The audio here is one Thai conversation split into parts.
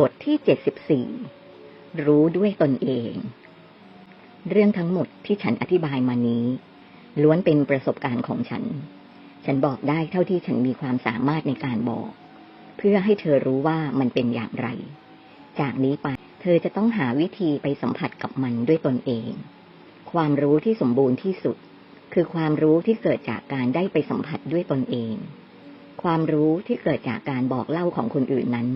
บทที่เจ็ดสิบสี่รู้ด้วยตนเอง เรื่องทั้งหมดที่ฉันอธิบายมานี้ ล้วนเป็นประสบการณ์ของฉัน ฉันบอกได้เท่าที่ฉันมีความสามารถในการบอก เพื่อให้เธอรู้ว่ามันเป็นอย่างไร จากนี้ไปเธอจะต้องหาวิธีไปสัมผัสกับมันด้วยตนเอง ความรู้ที่สมบูรณ์ที่สุด คือความรู้ที่เกิดจากการได้ไปสัมผัสด้วยตนเอง ความรู้ที่เกิดจากการบอกเล่าของคนอื่นนั้น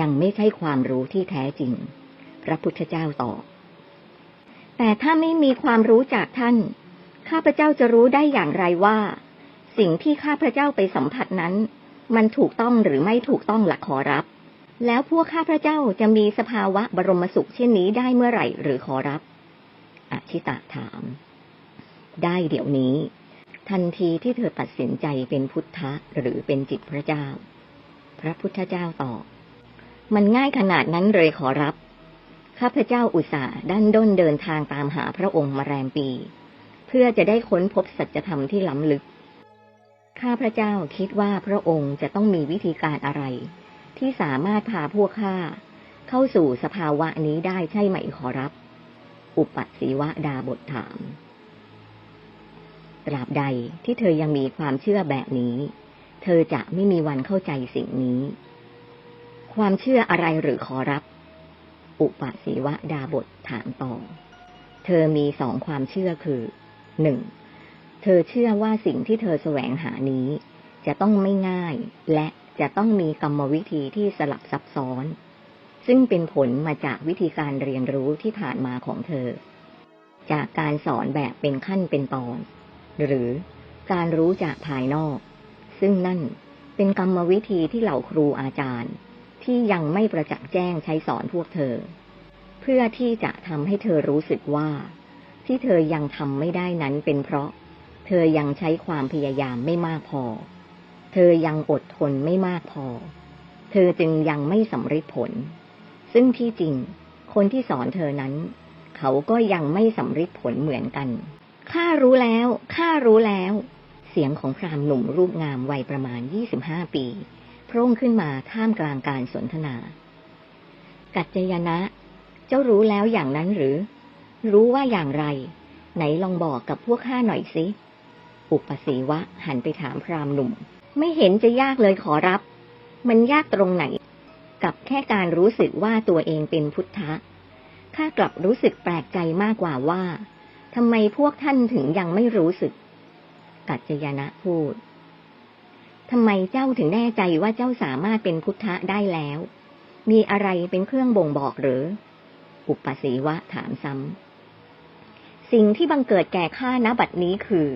ยังไม่ใช่ความรู้ที่แท้จริง พระพุทธเจ้าตอบแต่ถ้าไม่มีความรู้จากท่าน ข้าพเจ้าจะรู้ได้อย่างไรว่า สิ่งที่ข้าพเจ้าไปสัมผัสนั้น มันถูกต้องหรือไม่ถูกต้องหลักขอรับ แล้วพวกข้าพเจ้าจะมีสภาวะบรมสุขเช่นนี้ได้เมื่อไหร่หรือขอรับ อชิตะถาม ได้เดี๋ยวนี้ ทันทีที่เธอตัดสินใจเป็นพุทธะหรือเป็นจิตพระเจ้า พระพุทธเจ้าตอบ มันง่ายขนาดนั้นเลยขอรับ ข้าพเจ้าอุตส่าห์ดันด้นเดินทางตามหาพระองค์มาแรมปี เพื่อจะได้ค้นพบสัจธรรมที่ล้ำลึก ข้าพระเจ้าคิดว่าพระองค์จะต้องมีวิธีการอะไร ที่สามารถพาพวกข้าเข้าสู่สภาวะนี้ได้ใช่ไหมขอรับ อุปัตสีวะดาบทถาม ตราบใดที่เธอยังมีความเชื่อแบบนี้ เธอจะไม่มีวันเข้าใจสิ่งนี้ ความเชื่ออะไรหรือขอรับ อุปสีวะดาบทถามต่อ เธอมีสองความเชื่อคือ หนึ่ง เธอเชื่อว่าสิ่งที่เธอแสวงหานี้ จะต้องไม่ง่าย และจะต้องมีกรรมวิธีที่สลับซับซ้อน ซึ่งเป็นผลมาจากวิธีการเรียนรู้ที่ผ่านมาของเธอ จากการสอนแบบเป็นขั้นเป็นตอน หรือการรู้จากภายนอก ซึ่งนั่นเป็นกรรมวิธีที่เหล่าครูอาจารย์ ที่ยังไม่ประจักษ์แจ้งใช้สอนพวกเธอ เพื่อที่จะทำให้เธอรู้สึกว่า ที่เธอยังทำไม่ได้นั้นเป็นเพราะ เธอยังใช้ความพยายามไม่มากพอ เธอยังอดทนไม่มากพอ เธอจึงยังไม่สำเร็จผล ซึ่งที่จริง คนที่สอนเธอนั้น เขาก็ยังไม่สำเร็จผลเหมือนกันข้ารู้แล้วข้ารู้แล้ว เสียงของพรามหนุ่มรูปงามวัยประมาณ25ปี ร่งขึ้นมาท่ามกลางการสนทนา กัจจยนะ เจ้ารู้แล้วอย่างนั้นหรือ รู้ว่าอย่างไร ไหนลองบอกกับพวกข้าหน่อยสิ อุปสีวะหันไปถามพรามหนุ่ม ไม่เห็นจะยากเลยขอรับ มันยากตรงไหน กับแค่การรู้สึกว่าตัวเองเป็นพุทธะ ข้ากลับรู้สึกแปลกใจมากกว่าว่าทำไมพวกท่านถึงยังไม่รู้สึก กัจจยนะพูด ทำไมเจ้าถึงแน่ใจว่าเจ้าสามารถเป็นพุทธะได้แล้ว มีอะไรเป็นเครื่องบ่งบอกหรือ อุปสีวะถามซ้ำ สิ่งที่บังเกิดแก่ข้าณบัดนี้คือ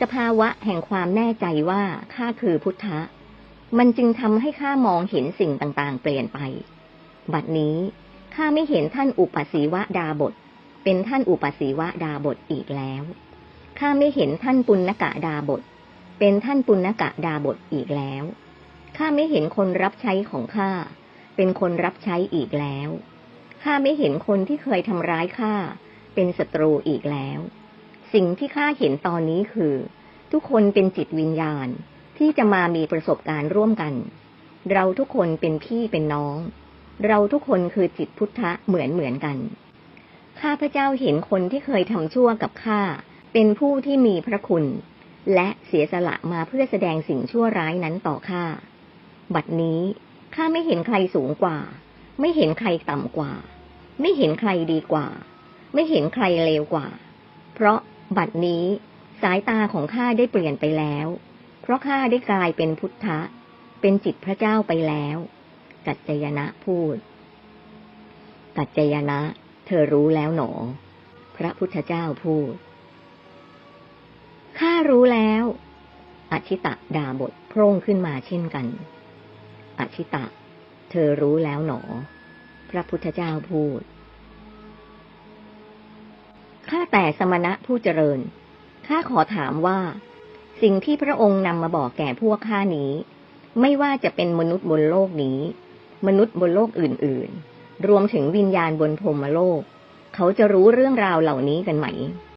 สภาวะแห่งความแน่ใจว่าข้าคือพุทธะ มันจึงทำให้ข้ามองเห็นสิ่งต่างๆ เปลี่ยนไป บัดนี้ข้าไม่เห็นท่านอุปสีวะดาบท เป็นท่านอุปสีวะดาบทอีกแล้วข้าไม่เห็นท่านปุณณกะดาบท เป็นท่านปุณณกะดาบทอีกแล้ว ข้าไม่เห็นคนรับใช้ของข้า เป็นคนรับใช้อีกแล้ว ข้าไม่เห็นคนที่เคยทำร้ายข้า เป็นศัตรูอีกแล้ว สิ่งที่ข้าเห็นตอนนี้คือ ทุกคนเป็นจิตวิญญาณที่จะมามีประสบการณ์ร่วมกัน เราทุกคนเป็นพี่เป็นน้อง เราทุกคนคือจิตพุทธะเหมือนเหมือนกัน ข้าพระเจ้าเห็นคนที่เคยทำชั่วกับข้าเป็นผู้ที่มีพระคุณ และเสียสละมาเพื่อแสดงสิ่งชั่วร้ายนั้นต่อข้า บัดนี้ข้าไม่เห็นใครสูงกว่า ไม่เห็นใครต่ำกว่า ไม่เห็นใครดีกว่า ไม่เห็นใครเลวกว่า เพราะบัดนี้สายตาของข้าได้เปลี่ยนไปแล้ว เพราะข้าได้กลายเป็นพุทธะ เป็นจิตพระเจ้าไปแล้ว กัจจยนะพูด กัจจยนะ เธอรู้แล้วหนอ พระพุทธเจ้าพูด ข้ารู้แล้วอชิตะดาบทโพร่งขึ้นมาเช่นกันอชิตะ เธอรู้แล้วหนอ พระพุทธเจ้าพูด ข้าแต่สมณะผู้เจริญ ข้าขอถามว่า สิ่งที่พระองค์นำมาบอกแก่พวกข้านี้ ไม่ว่าจะเป็นมนุษย์บนโลกนี้ มนุษย์บนโลกอื่น ๆ รวมถึงวิญญาณบนพรมโลก เขาจะรู้เรื่องราวเหล่านี้กันไหม